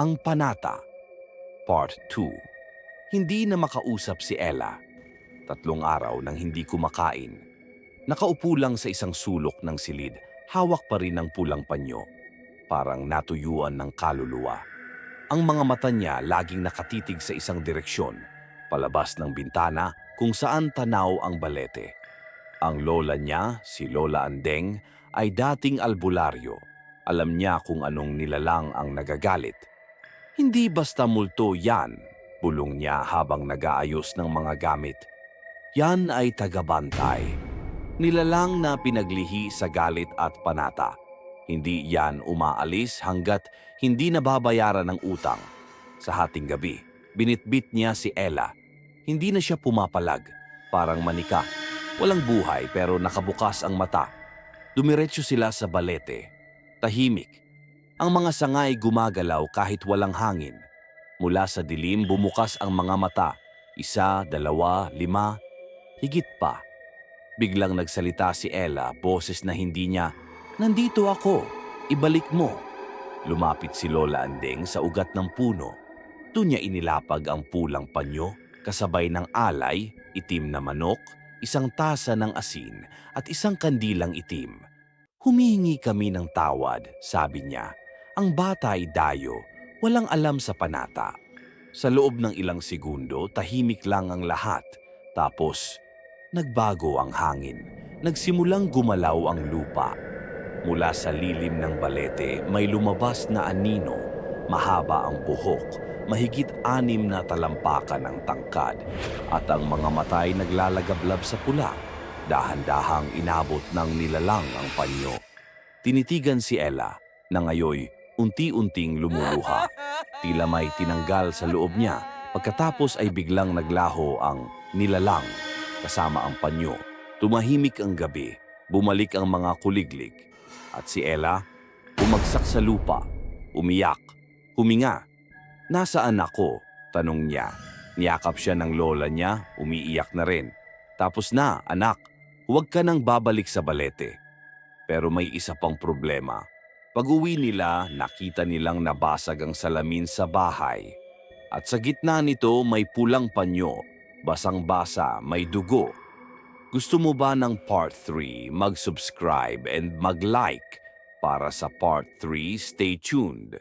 Ang Panata Part 2 Hindi na makausap si Ella. Tatlong araw nang hindi kumakain. Nakaupo lang sa isang sulok ng silid, hawak pa rin ang pulang panyo. Parang natuyuan ng kaluluwa. Ang mga mata niya laging nakatitig sa isang direksyon, palabas ng bintana kung saan tanaw ang balete. Ang lola niya, si Lola Andeng, ay dating albularyo. Alam niya kung anong nilalang ang nagagalit. Hindi basta multo yan, bulong niya habang nag-aayos ng mga gamit. Yan ay tagabantay. Nilalang na pinaglihi sa galit at panata. Hindi yan umaalis hanggat hindi nababayaran ng utang. Sa hating gabi, binitbit niya si Ella. Hindi na siya pumapalag, parang manika. Walang buhay pero nakabukas ang mata. Dumiretso sila sa balete. Tahimik. Ang mga sangay gumagalaw kahit walang hangin. Mula sa dilim bumukas ang mga mata. Isa, dalawa, lima, higit pa. Biglang nagsalita si Ella, boses na hindi niya, Nandito ako, ibalik mo. Lumapit si Lola Andeng sa ugat ng puno. Doon niya inilapag ang pulang panyo, kasabay ng alay, itim na manok, isang tasa ng asin at isang kandilang itim. Humihingi kami ng tawad, sabi niya. Ang bata ay dayo, walang alam sa panata. Sa loob ng ilang segundo, tahimik lang ang lahat. Tapos, nagbago ang hangin. Nagsimulang gumalaw ang lupa. Mula sa lilim ng balete, may lumabas na anino. Mahaba ang buhok, mahigit anim na talampakan ang tangkad, at ang mga matay naglalagablab sa pula. Dahan-dahang inabot ng nilalang ang panyo. Tinitigan si Ella na ngayoy unti-unting lumuluha. Tila may tinanggal sa loob niya pagkatapos ay biglang naglaho ang nilalang kasama ang panyo. Tumahimik ang gabi, bumalik ang mga kuliglig. At si Ella, umagsak sa lupa, umiyak, huminga. Nasaan ako? Tanong niya. Niyakap siya ng lola niya, umiiyak na rin. Tapos na, anak, huwag ka nang babalik sa balete. Pero may isa pang problema. Pag-uwi nila, nakita nilang nabasag ang salamin sa bahay. At sa gitna nito may pulang panyo, basang-basa, may dugo. Gusto mo ba ng part 3? Mag-subscribe and mag-like. Para sa part 3, stay tuned.